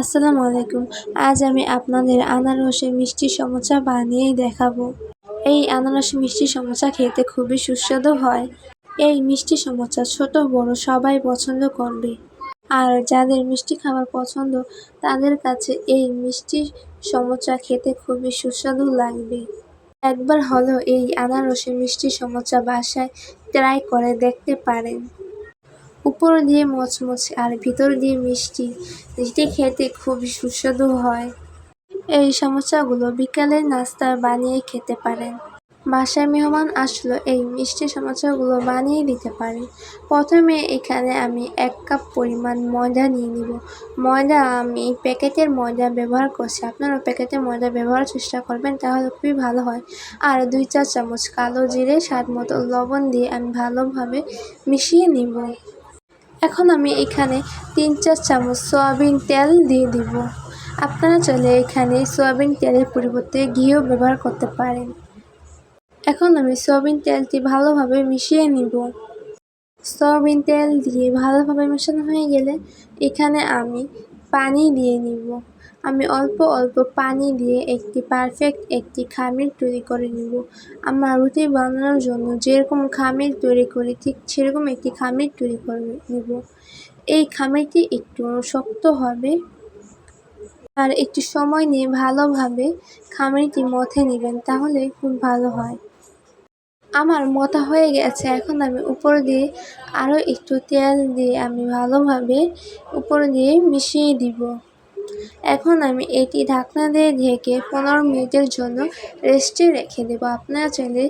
আসসালামু আলাইকুম। আজ আমি আপনাদের আনারসের মিষ্টি সমোসা বানিয়ে দেখাবো। এই আনারস মিষ্টি সমোসা খেতে খুবই সুস্বাদু হয়। এই মিষ্টি সমোসা ছোট, বড় সবাই পছন্দ করবে। আর যাদের মিষ্টি খাবার পছন্দ, তাদের কাছে এই মিষ্টি সমোসা খেতে খুবই সুস্বাদু লাগবে। একবার হলেও এই আনারসের মিষ্টি সমোসা বাসায় ট্রাই করে দেখতে পারেন। উপর দিয়ে মচমচে আর ভিতর দিয়ে মিষ্টি যেটি খেতে খুবই সুস্বাদু হয়। এই সমস্যাগুলো বিকালের নাস্তা বানিয়ে খেতে পারেন। বাসায় মেহমান আসলো, এই মিষ্টি সমস্যাগুলো বানিয়ে দিতে পারে। প্রথমে এখানে আমি এক কাপ পরিমাণ ময়দা নিয়ে নিব। ময়দা আমি প্যাকেটের ময়দা ব্যবহার করছি। আপনারা প্যাকেটের ময়দা ব্যবহার চেষ্টা করবেন, তাহলে খুবই ভালো হয়। আর দুই চার চামচ কালো জিরে, স্বাদ মতো লবণ দিয়ে আমি ভালোভাবে মিশিয়ে নিব। এখন আমি এখানে তিন চার চামচ সয়াবিন তেল দিয়ে দিব। আপনারা চলে এখানে সয়াবিন তেলের পরিবর্তে ঘিও ব্যবহার করতে পারেন। এখন আমি সয়াবিন তেলটি ভালোভাবে মিশিয়ে নিব। সয়াবিন তেল দিয়ে ভালোভাবে মেশানো হয়ে গেলে এখানে আমি পানি দিয়ে নিব। আমি অল্প অল্প পানি দিয়ে একটি পারফেক্ট একটি খামির তৈরি করে নিব। আমার রুটি বানানোর জন্য যেরকম খামির তৈরি করি, ঠিক সেরকম একটি খামির তৈরি করে নিব। এই খামিরটি একটু শক্ত হবে আর একটু সময় নিয়ে ভালোভাবে খামিরটি মথে নেবেন তাহলে খুব ভালো হয়। আমার মতা হয়ে গেছে, এখন আমি উপর দিয়ে আরও একটু তেল দিয়ে আমি ভালোভাবে উপর দিয়ে মিশিয়ে দিব। এখন আমি এটি ঢাকনা দিয়ে ঢেকে পনেরো মিনিটের জন্য রেস্টে রেখে দেব। আপনারা চাইলে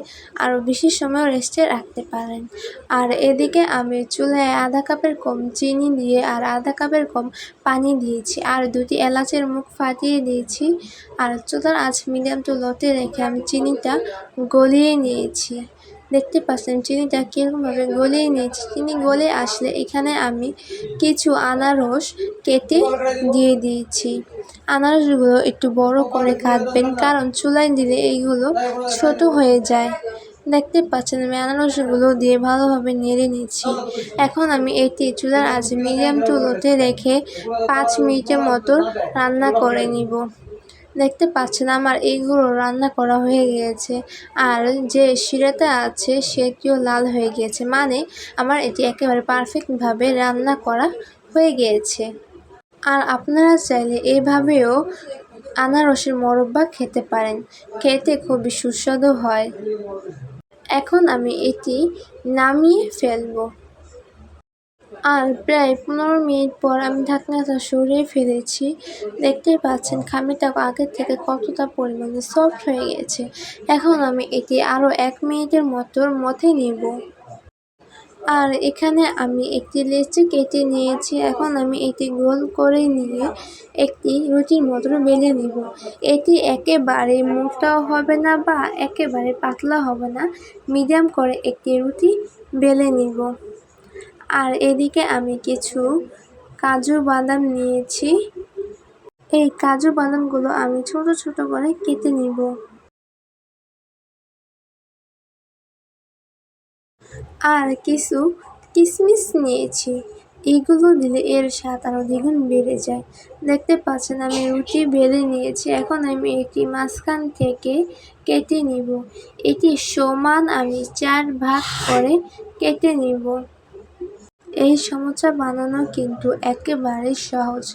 আরও বেশি সময় রেস্টে রাখতে পারেন। আর এদিকে আমি চুলায় আধা কাপের কম চিনি দিয়ে আর আধা কাপের কম পানি দিয়েছি আর দুটি এলাচের মুখ ফাটিয়ে দিয়েছি আর চুলার আঁচ মিডিয়াম টু লোতে রেখে আমি চিনিটা গলিয়ে নিয়েছি। দেখতে পাচ্ছেন চিনিটা কীরকমভাবে গলিয়ে নিয়েছি চিনি গলে আসলে এখানে আমি কিছু আনারস কেটে দিয়ে দিয়েছি। আনারসগুলো একটু বড় করে কাটবেন, কারণ চুলায় দিলে এইগুলো ছোট হয়ে যায়। দেখতে পাচ্ছেন, আমি আনারসগুলো দিয়ে ভালোভাবে নেড়ে নিচ্ছি। এখন আমি এটি চুলার আজ মিডিয়াম টু লোতে রেখে পাঁচ মিনিটের মতো রান্না করে নিব। দেখতে পাচ্ছেন আমার এইগুলো রান্না করা হয়ে গিয়েছে। আর যে শিরাটা আছে সেটিও লাল হয়ে গিয়েছে। মানে আমার এটি একেবারে পারফেক্টভাবে রান্না করা হয়ে গিয়েছে। আর আপনারা চাইলে এভাবেও আনারসের মোরব্বা খেতে পারেন। খেতে খুবই সুস্বাদু হয়। এখন আমি এটি নামিয়ে ফেলব। আর প্রায় পনেরো মিনিট পর আমি ঢাকনাটা সরিয়ে ফেলেছি। দেখতেই পাচ্ছেন খামিরটা আগের থেকে কতটা পরিমাণে সফট হয়ে গেছে। এখন আমি এটি আরও এক মিনিটের মতো মথে নেব। আর এখানে আমি একটি লেচি কেটে নিয়েছি। এখন আমি এটি গোল করে নিয়ে একটি রুটির মতো বেলে নিব। এটি একেবারে মোটাও হবে না বা একেবারে পাতলা হবে না। মিডিয়াম করে একটি রুটি বেলে নিব। আর এদিকে আমি কিছু কাজু বাদাম নিয়েছি। এই কাজু বাদামগুলো আমি ছোট ছোট করে কেটে নিব। আর কিছু কিশমিশ নিয়েছি। এইগুলো দিলে এর স্বাদ আরও দ্বিগুণ বেড়ে যায়। দেখতে পাচ্ছেন, আমি রুটি বেলে নিয়েছি। এখন আমি এটি মাঝখান থেকে কেটে নিব। এটি সমান আমি চার ভাগ করে কেটে নিব। এই সমোসা বানানো কিন্তু একেবারেই সহজ।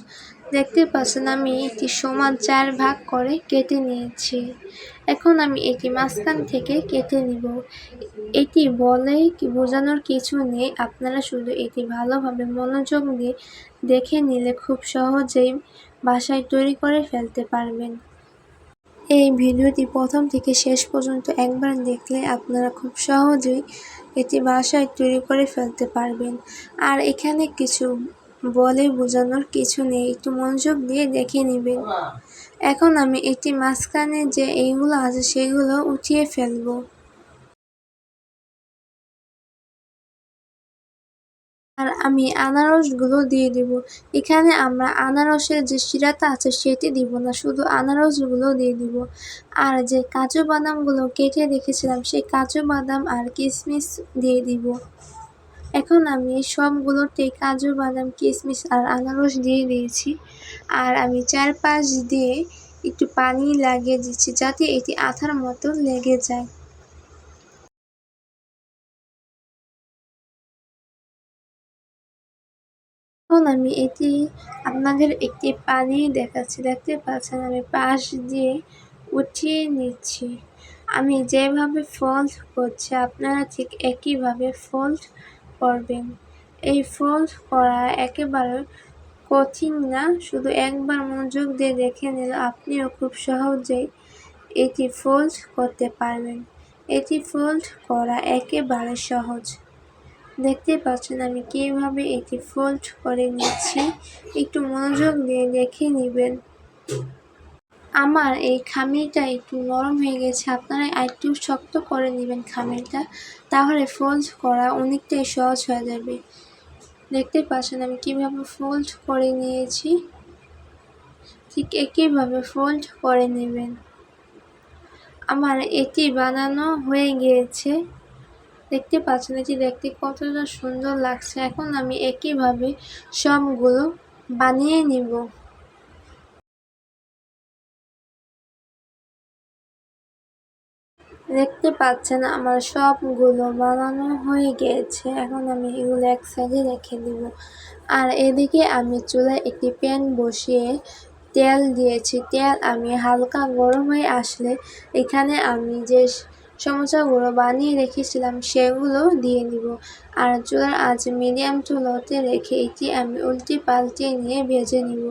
দেখতে পাচ্ছেন, আমি এটি সমান চার ভাগ করে কেটে নিয়েছি। এখন আমি এটি মাঝখান থেকে কেটে নিব। এটি বলেই বোঝানোর কিছু নেই। আপনারা শুধু এটি ভালোভাবে মনোযোগ দিয়ে দেখে নিলে খুব সহজেই বাসায় তৈরি করে ফেলতে পারবেন। এই ভিডিওটি প্রথম থেকে শেষ পর্যন্ত একবার দেখলে আপনারা খুব সহজেই এটি বাসায় তৈরি করে ফেলতে পারবেন। আর এখানে কিছু বলে বোঝানোর কিছু নেই, একটু মনোযোগ দিয়ে দেখে নেবেন। এখন আমি এটি মাঝখানে যে এইগুলো আছে, সেগুলো উঠিয়ে ফেলব। আর আমি আনারসগুলো দিয়ে দিব। এখানে আমরা আনারসের যে শিরাটা আছে সেটি দিব না, শুধু আনারসগুলো দিয়ে দিব। আর যে কাজু বাদামগুলো কেটে রেখেছিলাম, সেই কাজু বাদাম আর কিশমিশ দিয়ে দিব। এখন আমি সবগুলোতে কাজু বাদাম কিশমিশ আর আনারস দিয়ে দিয়েছি। আর আমি চারপাশ দিয়ে একটু পানি লাগিয়ে দিচ্ছি, যাতে এটি আঠার মতো লেগে যায়। এখন আমি এটি আপনাদের একটি পানি দেখাচ্ছি, দেখতে পাচ্ছেন? আমি পাশ দিয়ে উঠিয়ে নিচ্ছি। আমি যেভাবে ফোল্ড করছি, আপনারা ঠিক একইভাবে ফোল্ড করবেন। এই ফোল্ড করা একেবারে কঠিন না, শুধু একবার মনোযোগ দিয়ে দেখে নিলে আপনিও খুব সহজেই এটি ফোল্ড করতে পারবেন। এটি ফোল্ড করা একেবারে সহজ। দেখতে পাচ্ছেন আমি কীভাবে এটি ফোল্ড করে নিচ্ছি। একটু মনোযোগ দিয়ে দেখে নেবেন। আমার এই খামিরটা একটু নরম হয়ে গেছে, আপনারা একটু শক্ত করে নেবেন খামিরটা, তাহলে ফোল্ড করা অনেকটাই সহজ হয়ে যাবে। দেখতে পাচ্ছেন আমি কীভাবে ফোল্ড করে নিয়েছি। ঠিক একইভাবে ফোল্ড করে নেবেন। আমার এটি বানানো হয়ে গিয়েছে। দেখতে পাচ্ছেন এটি দেখতে কতটা সুন্দর লাগছে। এখন আমি একইভাবে সবগুলো বানিয়ে নিব। দেখতে পাচ্ছেন আমার সবগুলো বানানো হয়ে গিয়েছে এখন আমি এগুলো এক সাইডে রেখে দিব। আর এদিকে আমি চুলায় একটি প্যান বসিয়ে তেল দিয়েছি। তেল আমি হালকা গরম হয়ে আসলে এখানে আমি যে সমোসাগুলো বানিয়ে রেখেছিলাম, সেগুলো দিয়ে নিব। আর চুলার আজ মিডিয়াম চুলোতে রেখে এটি আমি উল্টে পাল্টে নিয়ে ভেজে নিব।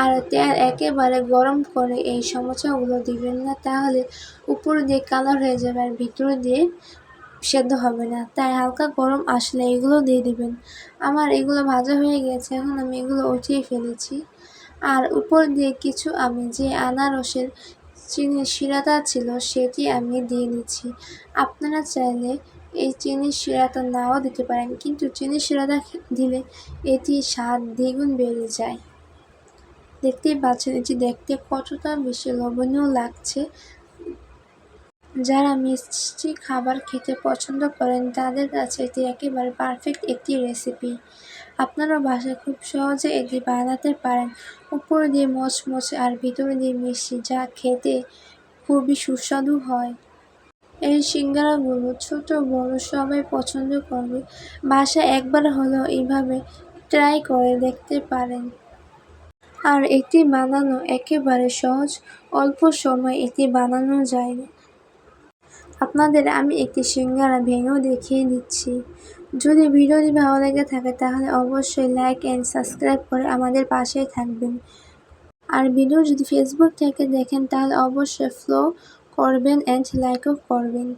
আর তেল একেবারে গরম করে এই সমোসাগুলো দিবেন না, তাহলে উপর দিয়ে কালার হয়ে যাবে আর ভিতর দিয়ে সেদ্ধ হবে না। তাই হালকা গরম আসলে এগুলো দিয়ে দিবেন। আমার এগুলো ভাজা হয়ে গেছে, এখন আমি এগুলো উঠিয়ে ফেলেছি। আর উপর দিয়ে কিছু আমি যে আনারসের চিনির শিরাটা ছিল, সেটি আমি দিয়ে নিচ্ছি। আপনারা চাইলে এই চিনির শিরাটা নাও দিতে পারেন, কিন্তু চিনির শিরাটা দিলে এটি স্বাদ দ্বিগুণ বেড়ে যায়। দেখতেই পাচ্ছেন, এটি দেখতে কতটা বেশি লবণীয় লাগছে। যারা মিষ্টি খাবার খেতে পছন্দ করেন, তাদের কাছে এটি একেবারে পারফেক্ট একটি রেসিপি আপনারা বাসায় খুব সহজে এটি বানাতে পারেন। উপরে দিয়ে মচমচে আর ভিতরে দিয়ে মিষ্টি যা খেতে খুবই সুস্বাদু হয়। এই সিঙ্গারাগুলো ছোট, বড় সবাই পছন্দ করবে। বাসায় একবার হলেও এইভাবে ট্রাই করে দেখতে পারেন। আর এটি বানানো একেবারে সহজ, অল্প সময় এটি বানানো যায় আপনাদের আমি একটি সিঙ্গারা ভেঙেও দেখিয়ে দিচ্ছি। যদি ভিডিওটি ভালো লেগে থাকে, তাহলে অবশ্যই লাইক অ্যান্ড সাবস্ক্রাইব করে আমাদের পাশেই থাকবেন। আর ভিডিও যদি ফেসবুক থেকে দেখেন, তাহলে অবশ্যই ফ্লো করবেন অ্যান্ড লাইকও করবেন।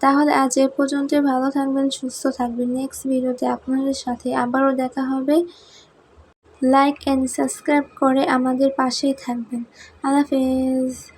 তাহলে আজ এ পর্যন্ত ভালো থাকবেন, সুস্থ থাকবেন। নেক্সট ভিডিওতে আপনাদের সাথে আবারও দেখা হবে। লাইক অ্যান্ড সাবস্ক্রাইব করে আমাদের পাশেই থাকবেন। আল্লাহ হাফেজ।